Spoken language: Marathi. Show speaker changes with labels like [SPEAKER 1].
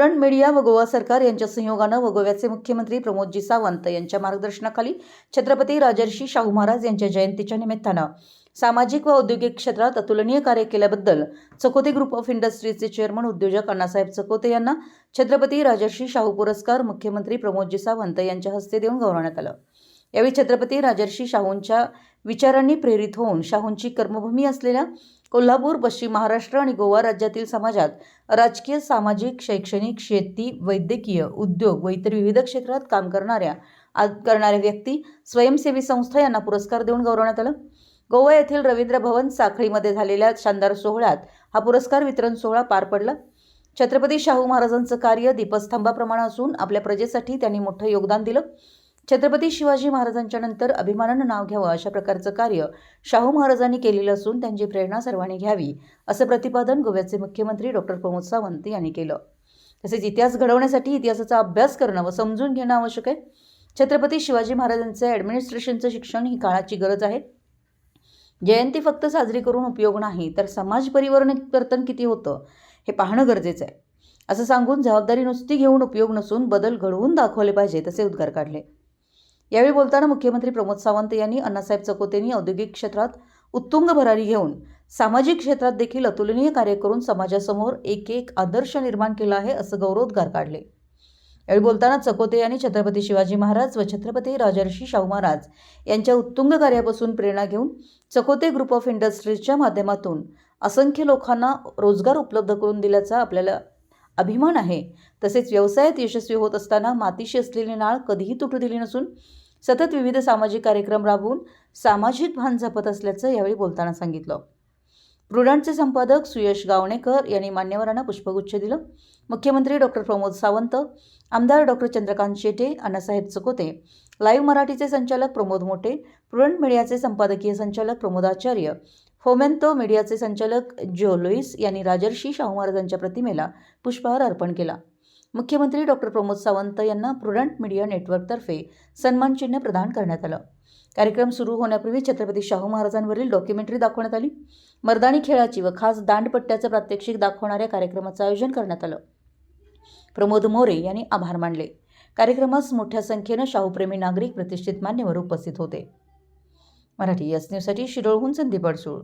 [SPEAKER 1] स्टुडंट मीडिया व गोवा सरकार यांच्या संयोगानं व गोव्याचे मुख्यमंत्री प्रमोदजी सावंत यांच्या मार्गदर्शनाखाली छत्रपती राजर्षी शाहू महाराज यांच्या जयंतीच्या निमित्तानं सामाजिक व औद्योगिक क्षेत्रात अतुलनीय कार्य केल्याबद्दल चकोते ग्रुप ऑफ इंडस्ट्रीजचे चेअरमन उद्योजक अण्णासाहेब चकोते यांना छत्रपती राजर्षी शाहू पुरस्कार मुख्यमंत्री प्रमोदजी सावंत यांच्या हस्ते देऊन गौरवण्यात आलं. यावेळी छत्रपती राजर्षी शाहूंच्या विचारांनी प्रेरित होऊन शाहूंची कर्मभूमी असलेल्या कोल्हापूर पश्चिम महाराष्ट्र आणि गोवा राज्यातील समाजात राजकीय सामाजिक शैक्षणिक शेती वैद्यकीय उद्योग व इतर विविध क्षेत्रात काम करणाऱ्या आ- करणाऱ्या व्यक्ती स्वयंसेवी संस्था यांना पुरस्कार देऊन गौरवण्यात आलं. गोवा येथील रवींद्र भवन साखळीमध्ये झालेल्या शानदार सोहळ्यात हा पुरस्कार वितरण सोहळा पार पडला. छत्रपती शाहू महाराजांचं कार्य दीपस्तंभाप्रमाणे असून आपल्या प्रजेसाठी त्यांनी मोठं योगदान दिलं. छत्रपती शिवाजी महाराजांच्या नंतर अभिमानानं नाव घ्यावं अशा प्रकारचं कार्य शाहू महाराजांनी केलेलं असून त्यांची प्रेरणा सर्वांनी घ्यावी असं प्रतिपादन गोव्याचे मुख्यमंत्री डॉक्टर प्रमोद सावंत यांनी केलं. तसेच इतिहास घडवण्यासाठी इतिहासाचा अभ्यास करणं व समजून घेणं आवश्यक आहे. छत्रपती शिवाजी महाराजांचं ॲडमिनिस्ट्रेशनचं शिक्षण ही काळाची गरज आहे. जयंती फक्त साजरी करून उपयोग नाही तर समाज परिवर्तन किती होतं हे पाहणं गरजेचं आहे. असं सांगून जबाबदारी नुसती घेऊन उपयोग नसून बदल घडवून दाखवले पाहिजे तसे उद्गार काढले. यावेळी बोलताना मुख्यमंत्री प्रमोद सावंत यांनी अण्णासाहेब चकोतेंनी औद्योगिक क्षेत्रात उत्तुंग भरारी घेऊन सामाजिक क्षेत्रात देखील अतुलनीय कार्य करून समाजासमोर एक एक आदर्श निर्माण केला आहे असं गौरवोद्गार काढले. यावेळी बोलताना चकोते यांनी छत्रपती शिवाजी महाराज व छत्रपती राजर्षी शाहू महाराज यांच्या उत्तुंग कार्यापासून प्रेरणा घेऊन चकोते ग्रुप ऑफ इंडस्ट्रीजच्या माध्यमातून असंख्य लोकांना रोजगार उपलब्ध करून दिल्याचा आपल्याला अभिमान आहे. तसेच व्यवसायात यशस्वी होत असताना मातीशी असलेली नाळ कधीही तुटू दिली नसून सतत विविध सामाजिक कार्यक्रम राबवून सामाजिक भान जपत असल्याचं यावेळी बोलताना सांगितलं. प्रुडंटचे संपादक सुयश गावणेकर यांनी मान्यवरांना पुष्पगुच्छ दिलं. मुख्यमंत्री डॉक्टर प्रमोद सावंत आमदार डॉक्टर चंद्रकांत शेटे अण्णासाहेब चकोते लाईव्ह मराठीचे संचालक प्रमोद मोटे प्रुडंट मीडियाचे संपादकीय संचालक प्रमोदाचार्य फोमेंतो मीडियाचे संचालक जो लुईस यांनी राजर्षी शाहू महाराजांच्या प्रतिमेला पुष्पहार अर्पण केला. मुख्यमंत्री डॉक्टर प्रमोद सावंत यांना प्रुडंट मीडिया नेटवर्कतर्फे सन्मानचिन्ह प्रदान करण्यात आलं. कार्यक्रम सुरू होण्यापूर्वी छत्रपती शाहू महाराजांवरील डॉक्युमेंटरी दाखवण्यात आली. मर्दानी खेळाची व खास दांडपट्ट्याचं प्रात्यक्षिक दाखवणाऱ्या कार्यक्रमाचं आयोजन करण्यात आलं. प्रमोद मोरे यांनी आभार मानले. कार्यक्रमास मोठ्या संख्येनं शाहूप्रेमी नागरिक प्रतिष्ठित मान्यवर उपस्थित होते. मराठी एस न्यूजसाठी शिरोळहून संदीप अडसूळ